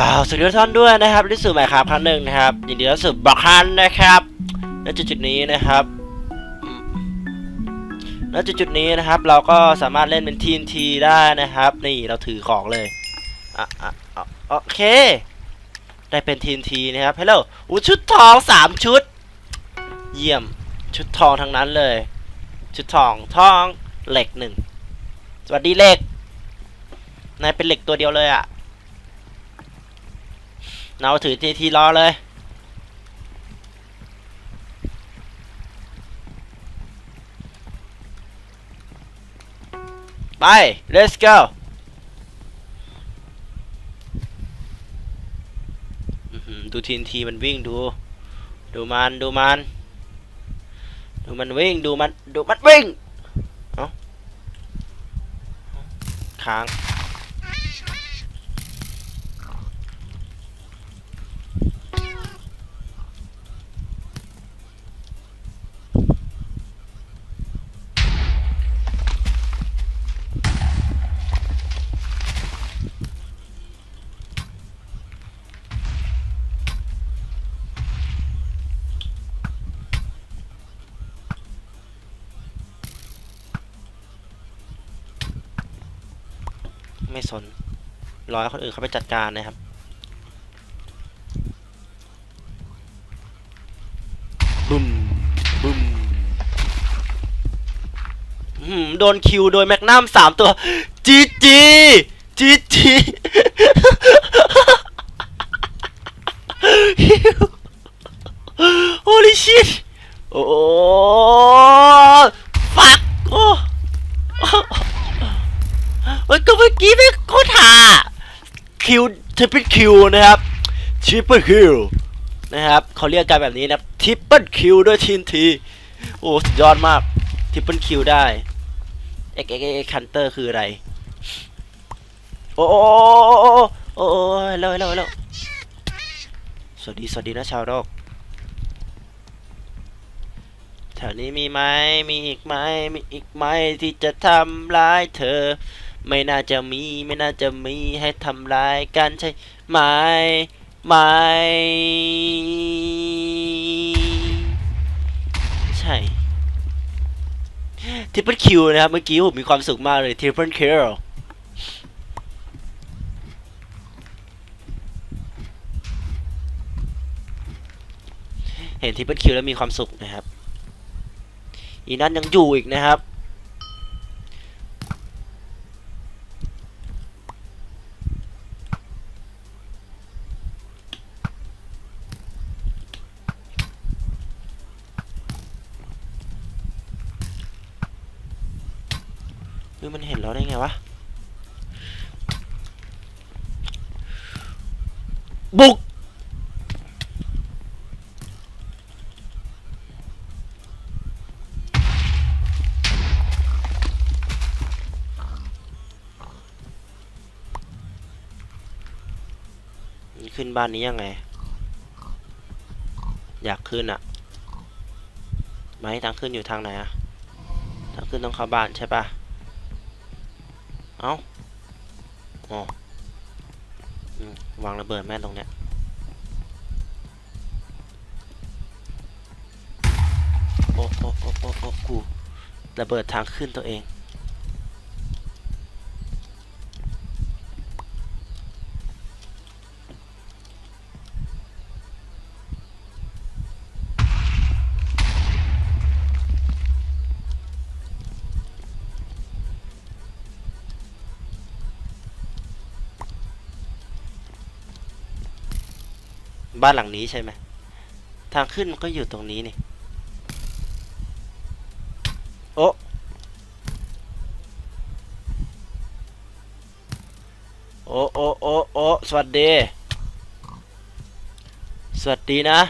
ว้าวสวัสดีทุกท่านด้วยนะครับที่สู่ใหม่ครับครั้งหนึ่งนะครับยินดีต้อนรับสู่บล็อกฮันนะครับณจุดจุดนี้นะครับณจุดจุดนี้นะครับ เราก็สามารถเล่นเป็นทีมทีได้นะครับ นี่เราถือของเลยอะอะโอเค ได้เป็นทีมทีนะครับฮัลโหลอู้ชุดทองสามชุด เยี่ยมชุดทองทั้งนั้นเลย ชุดทองทองเหล็กหนึ่งสวัสดีเหล็กนายเป็นเหล็กตัวเดียวเลยอะ เราถือทีทีรอเลย ไป let's go ดูทีนทีมันวิ่งดู ดูมันดูมัน ดูมันวิ่งดูมัน ดูมันวิ่ง เอ้าค้าง ไม่สนรอให้คนอื่นเขาไปจัดการนะครับบึมบึมโดนคิวโดยแมกนัมสามตัว จีจีจีจีโ Holy shit โอ้ฟักโอ้ เฮ้ยก็เมื่อกี้ไม่โคตรหาคิว ทริปเปิลคิวนะครับทริปเปิลคิวนะครับเขาเรียกกันแบบนี้นะทริปเปิลคิวด้วยทีนทีโอ้สุดยอดมากทริปเปิลคิวได้เอ็กเอ็กเอ็กคันเตอร์คืออะไรโอ้โอ้โอ้โอ้โอ้เร็วเร็วเร็วสวัสดีสวัสดีนะชาวโลกแถวนี้มีไหมมีอีกไหมมีอีกไหมที่จะทำร้ายเธอ ไม่น่าจะมีไม่น่าจะมีให้ทำร้ายกันใช่ไหมไหมใช่ทริปเปิลคิวนะครับเมื่อกี้ผมมีความสุขมากเลยทริปเปิลคิวเห็นทริปเปิลคิวแล้วมีความสุขนะครับ อีนั้นยังอยู่อีกนะครับ เฮ้ยมันเห็นเราได้ไงวะ บุก ขึ้นบ้านนี้ยังไง อยากขึ้นอะไหมทางขึ้นอยู่ทางไหนอะทางขึ้นต้องเข้าบ้านใช่ปะ เอ้าอ๋อวางระเบิดแม่ตรงเนี้ยโอ้โอ้โอ้โอ้โอ้กูระเบิดทางขึ้นตัวเอง บ้านหลังนี้ใช่ไหมทางขึ้นมันก็อยู่ตรงนี้นี่ โอ้โอ้โอ้โอ้โอ้สวัสดี สวัสดีนะ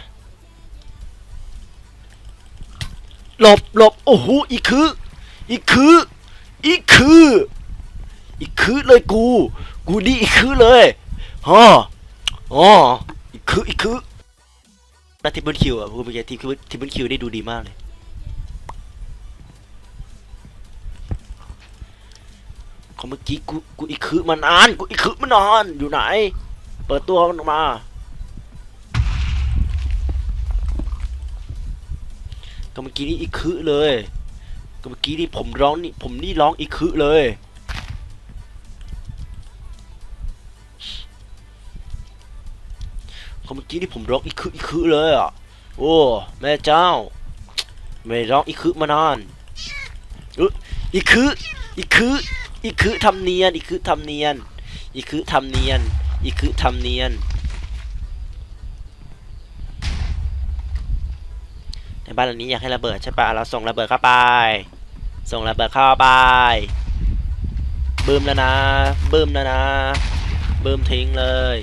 หลบหลบโอ้โหอีคือ อีคือ อีคือ อีคือเลยกู กูดีอีคือเลยฮะอ๋อ คืออีกคือนาทิปเปิลคิวอะพูดไปแค่ทิปเปิลทิปเปิลคิวได้ดูดีมากเลย เขาเมื่อกี้กูกูอีกคือมานานกูอีกคือมานานอยู่ไหน เปิดตัวมันออกมา ก็เมื่อกี้นี่อีกคือเลยก็เมื่อกี้นี่ผมร้องนี่ผมนี่ร้องอีกคือเลย ก็เมื่อกี้นี่ผมร้องอีกคืออีกคือเลยอะ โอ้แม่เจ้า ไม่ร้องอีกคือมานานอุ๊ยอีกคืออีกคืออีกคือทำเนียนอีกคือทำเนียนอีกคือทำเนียนอีกคือทำเนียนในบ้านหลังนี้อยากให้ระเบิดใช่ปะเราส่งระเบิดเข้าไป ส่งระเบิดเข้าไปบึมแล้วนะบึมแล้วนะบึมทิ้งเลย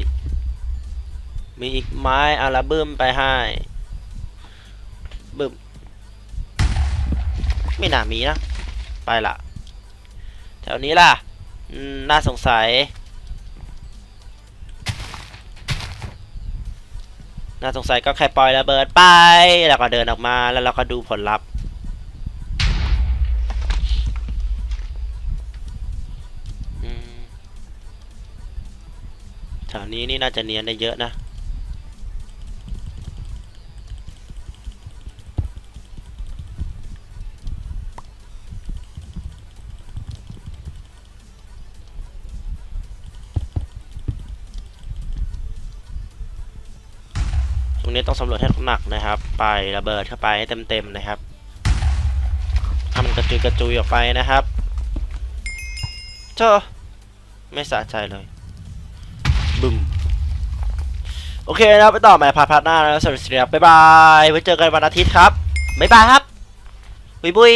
มีอีกไม้อาละบึมไปให้บึมไม่น่ามีนะ ไปละแถวนี้ล่ะน่าสงสัย น่าสงสัยก็แค่ปล่อยระเบิดไป แล้วก็เดินออกมาแล้วเราก็ดูผลลัพธ์แถวนี้นี่น่าจะเนียนได้เยอะนะ รงนี้ต้องสำรวจให้หนักนะครับ ไประเบิดเข้าไปให้เต็มๆนะครับทำมันกระจุยกระจุยออกไปนะครับเจ้าไม่สะใจเลยบึ้มโอเคนะครับไปต่อใหม่พาร์ทพาร์ทหน้าแล้วสวัสดีครับบ๊ายบายไว้เจอกันวันอาทิตย์ครับบ๊ายบายครับบุยบุย